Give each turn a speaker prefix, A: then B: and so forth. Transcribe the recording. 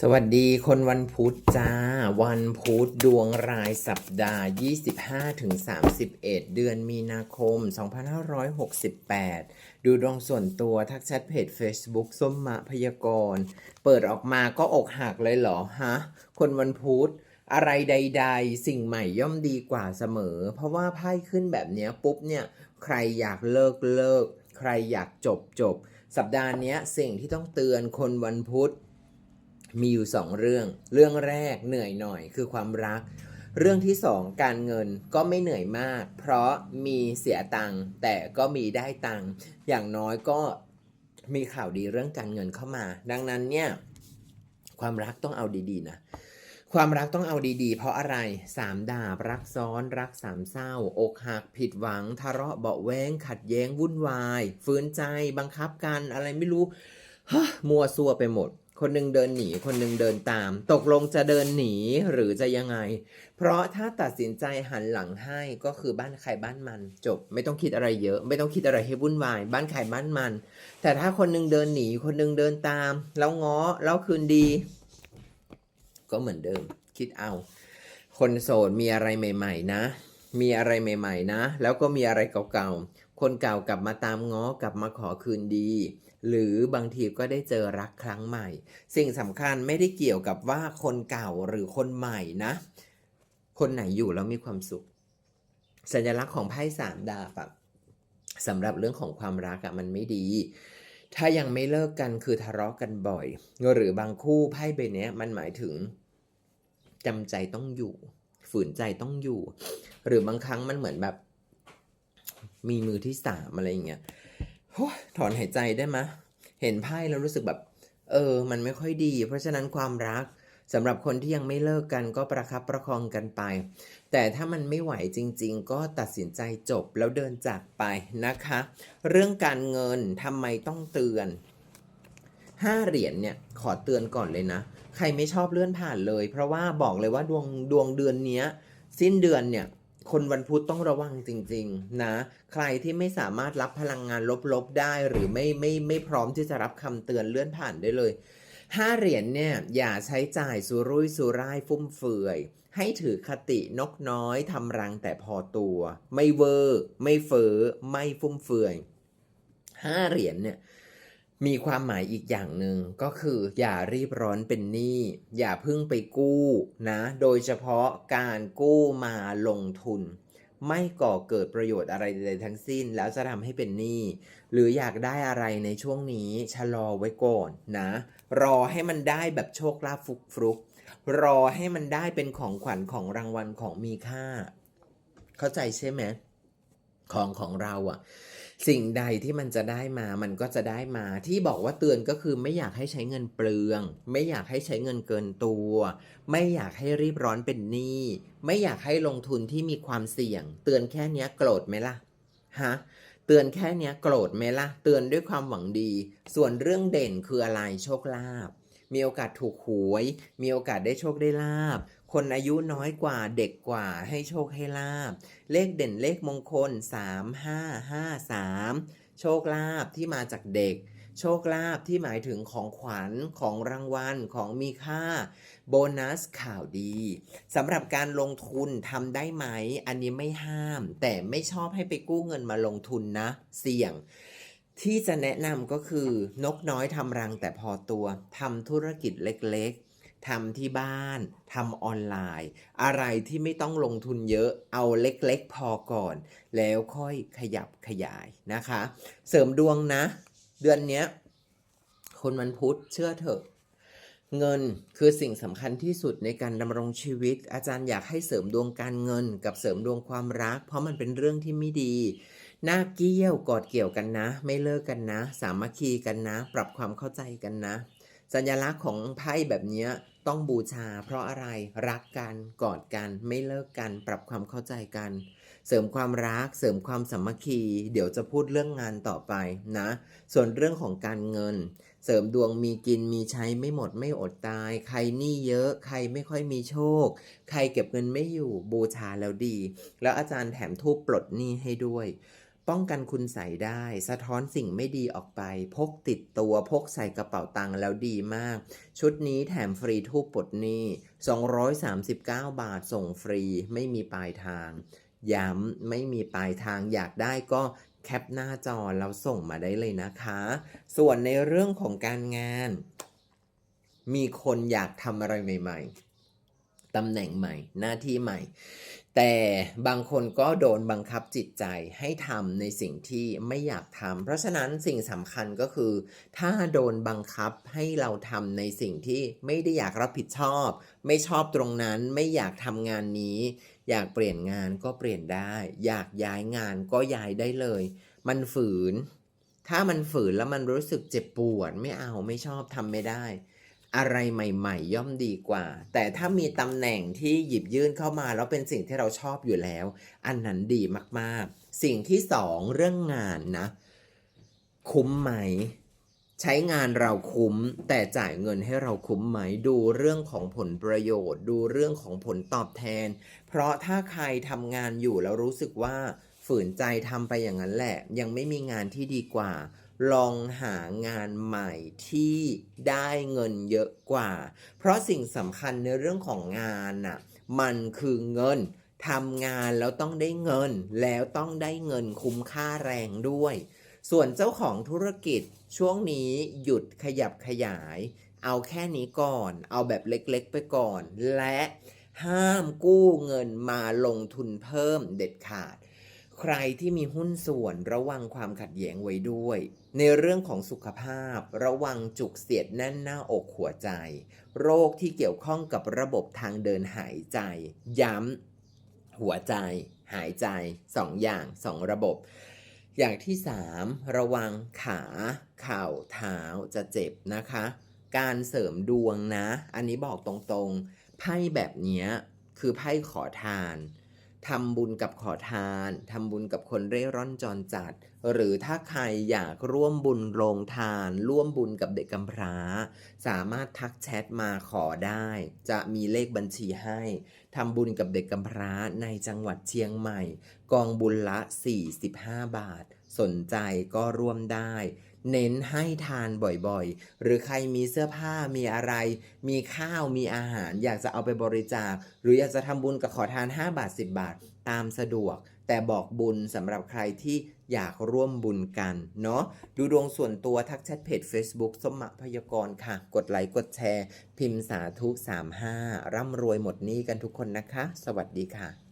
A: สวัสดีคนวันพุธจ้า วันพุธดวงรายสัปดาห์ 25-31 เดือนมีนาคม 2568 ดูดวงส่วนตัวทักแชทเพจ Facebook ส้มมะพยากรณ์ เปิดออกมาก็อกหักเลยเหรอฮะ คนวันพุธอะไรใด ๆ สิ่งใหม่ย่อมดีกว่าเสมอ เพราะว่าไพ่ขึ้นแบบนี้ปุ๊บเนี่ย ใครอยากเลิกเลิก ใครอยากจบจบ สัปดาห์นี้สิ่งที่ต้องเตือนคนวันพุธ มีอยู่สองเรื่อง เรื่องแรกเหนื่อยหน่อยคือความรัก เรื่องที่สองการเงินก็ไม่เหนื่อยมาก เพราะมีเสียตังค์แต่ก็มีได้ตังค์อย่างน้อยก็มีข่าวดีเรื่องการเงินเข้ามา ดังนั้นเนี่ยความรักต้องเอาดีๆนะความรักต้องเอาดีๆ เพราะอะไรสามดาบรักซ้อนรักสามเศร้า อกหักผิดหวัง ทะเลาะเบาแวงขัดแย้งวุ่นวายฝืนใจบังคับกันอะไรไม่รู้ฮะมัวซัวไปหมด คนหนึ่งเดินหนี คนหนึ่งเดินตาม ตกลงจะเดินหนีหรือจะยังไง เพราะถ้าตัดสินใจหันหลังให้ก็คือบ้านใครบ้านมันจบ ไม่ต้องคิดอะไรเยอะ ไม่ต้องคิดอะไรให้วุ่นวาย บ้านใครบ้านมัน แต่ถ้าคนหนึ่งเดินหนี คนหนึ่งเดินตาม แล้วง้อแล้วคืนดี ก็เหมือนเดิม คิดเอา คนโสดมีอะไรใหม่ ๆ นะ มีอะไรใหม่ ๆ นะ แล้วก็มีอะไรเก่าๆคนเก่ากลับมาตามง้อกลับมาขอคืนดี หรือบางทีก็ได้เจอรักครั้งใหม่ สิ่งสำคัญไม่ได้เกี่ยวกับว่าคนเก่าหรือคนใหม่นะ คนไหนอยู่แล้วมีความสุข สัญลักษณ์ของไพ่สามดาบอะสำหรับเรื่องของความรักอะมันไม่ดี ถ้ายังไม่เลิกกันคือทะเลาะกันบ่อย หรือบางคู่ไพ่ใบนี้มันหมายถึงจำใจต้องอยู่ ฝืนใจต้องอยู่ หรือบางครั้งมันเหมือนแบบ มีมือที่สามอะไรอย่างเงี้ย ถอนหายใจได้ไหมะ เห็นไพ่แล้วรู้สึกแบบ เออ มันไม่ค่อยดี เพราะฉะนั้นความรักสำหรับคนที่ยังไม่เลิกกันก็ประคับประคองกันไป แต่ถ้ามันไม่ไหวจริง ๆ ก็ตัดสินใจจบแล้วเดินจากไปนะคะ เรื่องการเงินทำไมต้องเตือนห้าเหรียญเนี่ยขอเตือนก่อนเลยนะ ใครไม่ชอบเลื่อนผ่านเลย เพราะว่าบอกเลยว่าดวงดวงเดือนนี้ สิ้นเดือนเนี่ย คนวันพุธต้องระวังจริง ๆ นะ ใครที่ไม่สามารถรับพลังงานลบๆได้ หรือไม่ไม่ไม่พร้อมที่จะรับคำเตือนเลื่อนผ่านได้เลยห้าเหรียญเนี่ยอย่าใช้จ่ายสุรุ่ยสุร่ายฟุ่มเฟือย ให้ถือคตินกน้อยทำรังแต่พอตัว ไม่เวอร์ ไม่เฟอ้อไม่ฟุ่มเฟือยห้าเหรียญเนี่ย มีความหมายอีกอย่างหนึ่งก็คือ อย่ารีบร้อนเป็นหนี้ อย่าเพิ่งไปกู้นะ โดยเฉพาะการกู้มาลงทุน ไม่ก่อเกิดประโยชน์อะไรใดๆทั้งสิ้น แล้วจะทำให้เป็นหนี้ หรืออยากได้อะไรในช่วงนี้ชะลอไว้ก่อนนะ รอให้มันได้แบบโชคลาภฟุกฟุกรอให้มันได้เป็นของขวัญของรางวัลของมีค่า เข้าใจใช่ไหมของของเราอะ สิ่งใดที่มันจะได้มามันก็จะได้มา ที่บอกว่าเตือนก็คือไม่อยากให้ใช้เงินเปลือง ไม่อยากให้ใช้เงินเกินตัว ไม่อยากให้รีบร้อนเป็นหนี้ไม่อยากให้ลงทุนที่มีความเสี่ยง เตือนแค่เนี้ยโกรธไหมล่ะฮะเตือนแค่เนี้ยโกรธไหมล่ะเตือนด้วยความหวังดี ส่วนเรื่องเด่นคืออะไรโชคลาภมีโอกาสถูกหวย มีโอกาสได้โชคได้ลาบ คนอายุน้อยกว่าเด็กกว่าให้โชคให้ลาบ เลขเด่นเลขมงคล 3 5 5 3 โชคลาภที่มาจากเด็ก โชคลาภที่หมายถึงของขวัญของรางวัลของมีค่า โบนัสข่าวดีสำหรับการลงทุนทำได้ไหม อันนี้ไม่ห้าม แต่ไม่ชอบให้ไปกู้เงินมาลงทุนนะ เสี่ยงที่จะแนะนำก็คือนกน้อยทำรังแต่พอตัวทำธุรกิจเล็ก ทำที่บ้านทำออนไลน์ อะไรที่ไม่ต้องลงทุนเยอะเอาเล็กๆพอก่อน แล้วค่อยขยับขยายนะคะ เสริมดวงนะ เดือนนี้คนวันพุธเชื่อเถอะ เงินคือสิ่งสำคัญที่สุดในการดำรงชีวิต อาจารย์อยากให้เสริมดวงการเงิน กับเสริมดวงความรัก เพราะมันเป็นเรื่องที่ไม่ดีหน้าเกี้ยวกอดเกี่ยวกันนะ ไม่เลิกกันนะ สามัคคีกันนะ ปรับความเข้าใจกันนะ สัญลักษณ์ของไพ่แบบนี้ต้องบูชา เพราะอะไรรักกันกอดกันไม่เลิกกัน ปรับความเข้าใจกัน เสริมความรัก เสริมความสามัคคี เดี๋ยวจะพูดเรื่องงานต่อไปนะ ส่วนเรื่องของการเงิน เสริมดวงมีกินมีใช้ไม่หมดไม่อดตาย ใครหนี้เยอะ ใครไม่ค่อยมีโชค ใครเก็บเงินไม่อยู่บูชาแล้วดี แล้วอาจารย์แถมทูปปลดหนี้ให้ด้วย ป้องกันคุณใส่ได้ สะท้อนสิ่งไม่ดีออกไป พกติดตัวพกใส่กระเป๋าตังค์แล้วดีมาก ชุดนี้แถมฟรีทูปปลดหนี้ 239 บาทส่งฟรีไม่มีปลายทาง ย้ำไม่มีปลายทางอยากได้ก็แคปหน้าจอแล้วส่งมาได้เลยนะคะ ส่วนในเรื่องของการงาน มีคนอยากทำอะไรใหม่ ๆตำแหน่งใหม่ หน้าที่ใหม่ แต่บางคนก็โดนบังคับจิตใจให้ทำในสิ่งที่ไม่อยากทำ เพราะฉะนั้นสิ่งสำคัญก็คือ ถ้าโดนบังคับให้เราทำในสิ่งที่ไม่ได้อยากรับผิดชอบ ไม่ชอบตรงนั้นไม่อยากทำงานนี้ อยากเปลี่ยนงานก็เปลี่ยนได้ อยากย้ายงานก็ย้ายได้เลย มันฝืน ถ้ามันฝืนแล้วมันรู้สึกเจ็บปวด ไม่เอาไม่ชอบทำไม่ได้ อะไรใหม่ๆ ย่อมดีกว่า แต่ถ้ามีตำแหน่งที่หยิบยื่นเข้ามาแล้วเป็นสิ่งที่เราชอบอยู่แล้ว อันนั้นดีมากๆ สิ่งที่สองเรื่องงานนะ คุ้มไหม ใช้งานเราคุ้ม แต่จ่ายเงินให้เราคุ้มไหม ดูเรื่องของผลประโยชน์ ดูเรื่องของผลตอบแทน เพราะถ้าใครทำงานอยู่แล้วรู้สึกว่าฝืนใจทำไปอย่างนั้นแหละ ยังไม่มีงานที่ดีกว่า ลองหางานใหม่ที่ได้เงินเยอะกว่า เพราะสิ่งสำคัญในเรื่องของงานน่ะมันคือเงินทำงานแล้วต้องได้เงิน แล้วต้องได้เงินคุ้มค่าแรงด้วย ส่วนเจ้าของธุรกิจช่วงนี้หยุดขยับขยาย เอาแค่นี้ก่อน เอาแบบเล็กๆไปก่อน และห้ามกู้เงินมาลงทุนเพิ่มเด็ดขาด ใครที่มีหุ้นส่วนระวังความขัดแย้งไว้ด้วย ในเรื่องของสุขภาพ ระวังจุกเสียดแน่นหน้าอกหัวใจ โรคที่เกี่ยวข้องกับระบบทางเดินหายใจ ย้ำหัวใจ หายใจสองอย่างสองระบบ อย่างที่สามระวังขาเข่าเท้าจะเจ็บนะคะ การเสริมดวงนะ อันนี้บอกตรงๆไพ่แบบนี้คือไพ่ขอทาน ทำบุญกับขอทานทำบุญกับคนเร่ร่อนจรจัด หรือถ้าใครอยากร่วมบุญโรงทาน ร่วมบุญกับเด็กกำพร้า สามารถทักแชทมาขอได้ จะมีเลขบัญชีให้ทำบุญกับเด็กกำพร้าในจังหวัดเชียงใหม่ กองบุญละ 45 บาท สนใจก็ร่วมได้ เน้นให้ทานบ่อยๆ หรือใครมีเสื้อผ้ามีอะไร มีข้าวมีอาหาร อยากจะเอาไปบริจาค หรืออยากจะทำบุญกับขอทาน 5 บาท 10 บาท ตามสะดวก แต่บอกบุญสำหรับใครที่อยากร่วมบุญกัน เนาะดูดวงส่วนตัวทักแชทเพจ Facebook สมมะพยากรค่ะ กดไลค์กดแชร์ พิมพ์สาธุ 35 ร่ำรวยหมดนี้กันทุกคนนะคะ สวัสดีค่ะ